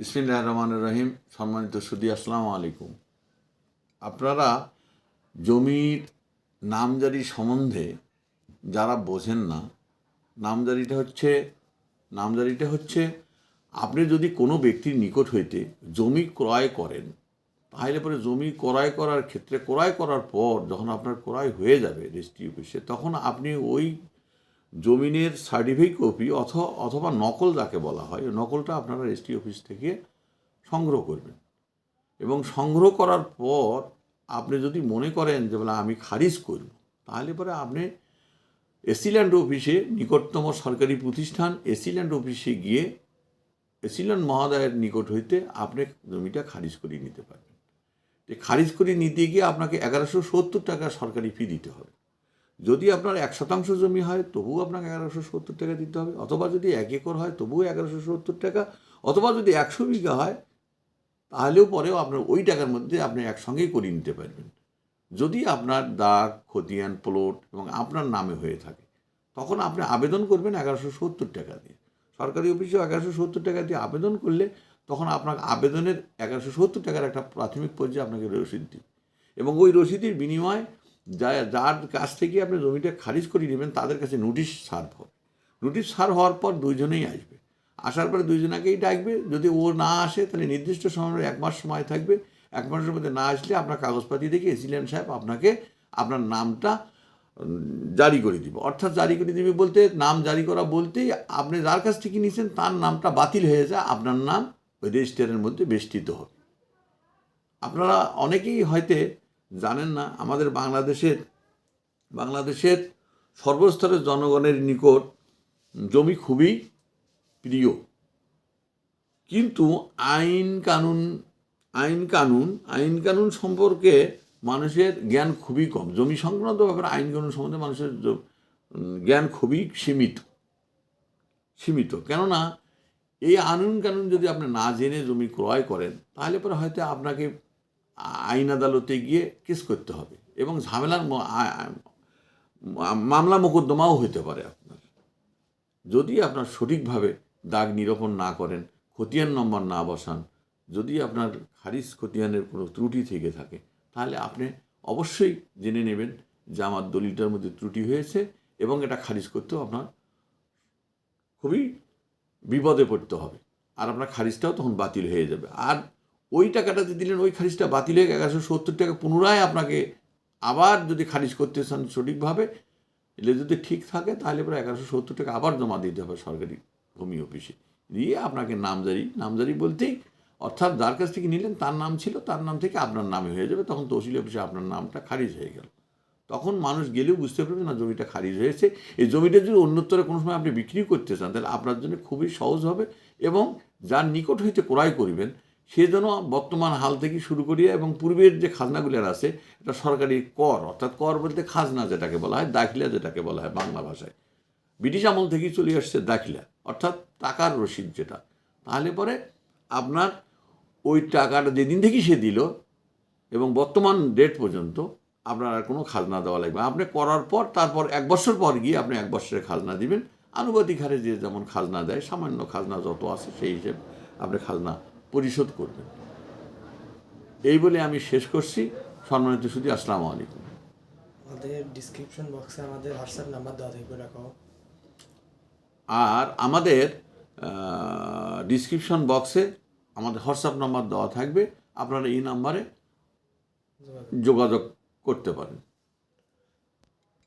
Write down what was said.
বিসমিল্লাহ রহমান রহিম, সম্মানিত সুদী, আসসালামু আলাইকুম। আপনারা জমির নামজারি সম্বন্ধে যারা বোঝেন না, নামজারিটা হচ্ছে নামজারিটা হচ্ছে, আপনি যদি কোনো ব্যক্তির নিকট হইতে জমি ক্রয় করেন, তাহলে পরে জমি ক্রয় করার ক্ষেত্রে, ক্রয় করার পর যখন আপনার ক্রয় হয়ে যাবে রেজিস্ট্রি অফিসে, তখন আপনি ওই জমিনের সার্টিফিকেট কপি অথবা অথবা নকল যাকে বলা হয় নকলটা আপনারা রেজিস্ট্রি অফিস থেকে সংগ্রহ করবেন। এবং সংগ্রহ করার পর আপনি যদি মনে করেন যে বলে আমি খারিজ করব, তাহলে পরে আপনি এসিল্যান্ড অফিসে নিকটতম সরকারি প্রতিষ্ঠান এসিল্যান্ড অফিসে গিয়ে এসিল্যান্ড মহোদয়ের নিকট হইতে আপনি জমিটা খারিজ করিয়ে নিতে পারবেন। খারিজ করে নিতে গিয়ে আপনাকে এগারোশো সত্তর টাকা সরকারি ফি দিতে হবে। যদি আপনার এক শতাংশ জমি হয়, তবুও আপনাকে এগারোশো সত্তর টাকা দিতে হবে। অথবা যদি এক একর হয়, তবুও এগারোশো সত্তর টাকা। অথবা যদি একশো বিঘা হয়, তাহলেও পরেও আপনার ওই টাকার মধ্যে আপনি একসঙ্গেই করিয়ে নিতে পারবেন। যদি আপনার দাগ, খতিয়ান প্লট এবং আপনার নামে হয়ে থাকে, তখন আপনি আবেদন করবেন এগারোশো সত্তর টাকা দিয়ে। সরকারি অফিসেও এগারোশো সত্তর টাকা দিয়ে আবেদন করলে তখন আপনার আবেদনের এগারোশো সত্তর টাকার একটা প্রাথমিক পর্যায়ে আপনাকে রসিদ দিবে। এবং ওই রসিদের বিনিময়ে যা যার কাছ থেকে আপনি জমিটা খারিজ করিয়ে নেবেন, তাদের কাছে নোটিশ সার্ভ হবে নোটিশ সার্ভ হওয়ার পর দুইজনেই আসবে। আসার পরে দুইজনাকেই ডাকবে। যদি ও না আসে, তাহলে নির্দিষ্ট সময় এক মাস সময় থাকবে। এক মাসের মধ্যে না আসলে আপনার কাগজপাতি দেখে এসিলেন সাহেব আপনাকে, আপনার নামটা জারি করে দিবে। অর্থাৎ জারি করে দিবে বলতে, নাম জারি করা বলতেই আপনি যার কাছ থেকে নিয়েছেন তার নামটা বাতিল হয়ে যায়। আপনার নাম ওই রেজিস্টারের মধ্যে বেষ্টিত হবে। আপনারা অনেকেই হয়তো জানেন না, আমাদের বাংলাদেশের বাংলাদেশের সর্বস্তরের জনগণের নিকট জমি খুবই প্রিয়। কিন্তু আইন কানুন আইন কানুন আইন কানুন সম্পর্কে মানুষের জ্ঞান খুবই কম। জমি সংক্রান্ত ব্যাপারে আইন কানুন সম্বন্ধে মানুষের জ্ঞান খুবই সীমিত সীমিত। কেননা এই আইন কানুন যদি আপনি না জেনে জমি ক্রয় করেন, তাহলে পরে হয়তো আপনাকে আইন আদালতে গিয়ে কেস করতে হবে এবং ঝামেলার মামলা মোকদ্দমাও হতে পারে আপনার। যদি আপনার সঠিকভাবে দাগ নিরূপণ না করেন, খতিয়ান নম্বর না বসান, যদি আপনার খারিজ খতিয়ানের কোনো ত্রুটি থেকে থাকে, তাহলে আপনি অবশ্যই জেনে নেবেন যে আমার দলিলটার মধ্যে ত্রুটি হয়েছে এবং এটা খারিজ করতেও আপনার খুবই বিপদে পড়তে হবে। আর আপনার খারিজটাও তখন বাতিল হয়ে যাবে। আর ওই টাকাটা যে দিলেন, ওই খারিজটা বাতিল হয়ে এগারোশো সত্তর টাকা পুনরায় আপনাকে আবার যদি খারিজ করতে চান সঠিকভাবে, এলে যদি ঠিক থাকে, তাহলে পরে এগারোশো সত্তর টাকা আবার জমা দিতে হবে সরকারি ভূমি অফিসে। দিয়ে আপনাকে নামজারি নামজারি বলতেই, অর্থাৎ যার কাছ থেকে নিলেন, তার নাম ছিল, তার নাম থেকে আপনার নামে হয়ে যাবে। তখন তহসিল অফিসে আপনার নামটা খারিজ হয়ে গেল। তখন মানুষ গেলেও বুঝতে পারবে না জমিটা খারিজ হয়েছে। এই জমিটা যদি অন্যত্তরে কোনো সময় আপনি বিক্রি করতে চান, তাহলে আপনার জন্য খুবই সহজ হবে এবং যার নিকট হইতে ক্রয় করিবেন সে যেন বর্তমান হাল থেকে শুরু করিয়া এবং পূর্বের যে খাজনাগুলোর আছে, এটা সরকারি কর, অর্থাৎ কর বলতে খাজনা যেটাকে বলা হয়, দাখিলা যেটাকে বলা হয় বাংলা ভাষায়। ব্রিটিশ আমল থেকেই চলে আসছে দাখিলা, অর্থাৎ টাকার রসিদ যেটা। তাহলে পরে আপনার ওই টাকাটা যেদিন থেকেই সে দিল এবং বর্তমান ডেট পর্যন্ত আপনার আর কোনো খাজনা দেওয়া লাগবে আপনি করার পর, তারপর এক বছর পর গিয়ে আপনি এক বছরের খাজনা দিবেন। আনুপাতিক হারে যে যেমন খাজনা দেয়, সামান্য খাজনা যত আছে সেই হিসেবে আপনি খাজনা পরিশোধ করবেন। এই বলে আমি শেষ করছি। সম্মানিত শুধু আসসালামু আলাইকুম। আমাদের ডিসক্রিপশন বক্সে আমাদের হোয়াটসঅ্যাপ নাম্বার দেওয়া থাকবে রাখো। আর আমাদের ডিসক্রিপশন বক্সে আমাদের হোয়াটসঅ্যাপ নাম্বার দেওয়া থাকবে। আপনারা এই নাম্বারে যোগাযোগ। যোগাযোগ করতে পারেন।